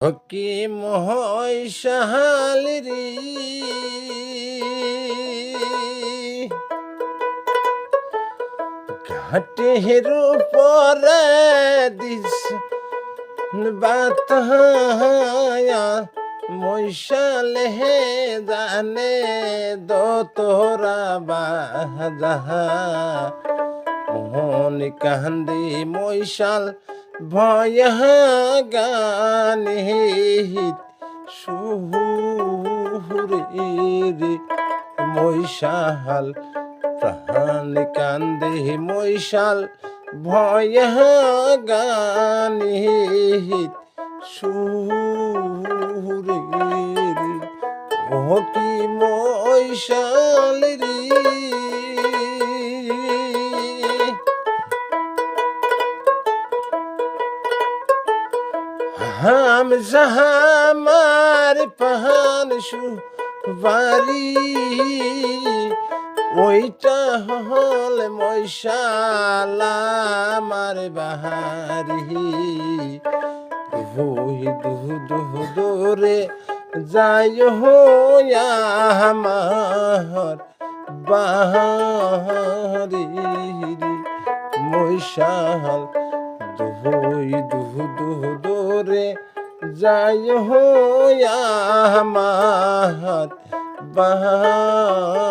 কি মহাশালিরি ঘাটের পরে দিস বাতায়া মৈশালে হে জানে দো তোরা বাজা মোহন কান্দি মৈশাল ভয় গানে মৈশাল প্রাণ কান্দে মৈশাল ভয় গানে সুরে রে। ও কি মৈশাল রে? হাম জাহামার পাহান বাড়ি ওইটা হল মৈশালা আমার বাহারি বই দুহ দুহ দোরে যাই হইয়া আমার বাহারি মৈশাল দুহুই দুহ দুহ দোরে যাই হোয়া আমার বাহারি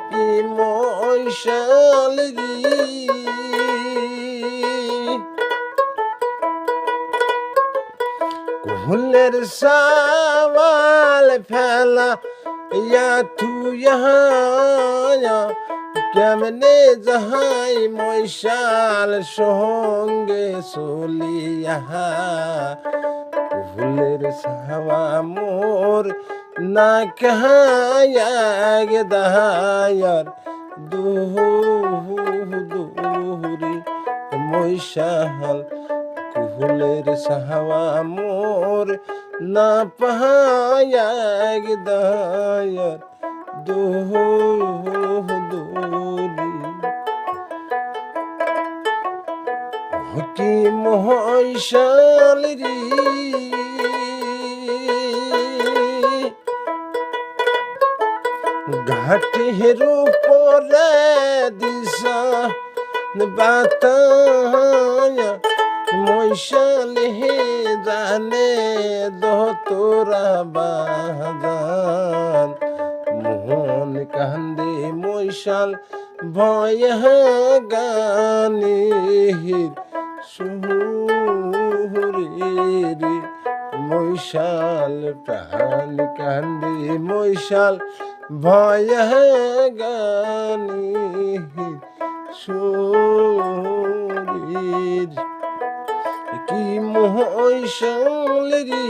কি মশাল কুলের সাওয়াল ফেলা ইয়া তু ইয়া কেমনে যাহাই মৈশাল সঙ্গে চলিয়া ফুলের সাওয়া মোর না কাহায়াগ দাহায়ার দুহ দুহরি মৈশাল কুহুলের সাহাওয়া মোর না পাহায়াগ দায়ার দুহ দুরি কি মহাশাল রে ঘাটের পরে দিশা বাতায়া মৈশালে জানে দোতরা বাজান। মোহন কান্দে মৈশাল ভয় গানে সুরে রে মৈশাল প্রাণ কান্দে মৈশাল ভয় গানে সুরে কি মহৈশাল রে?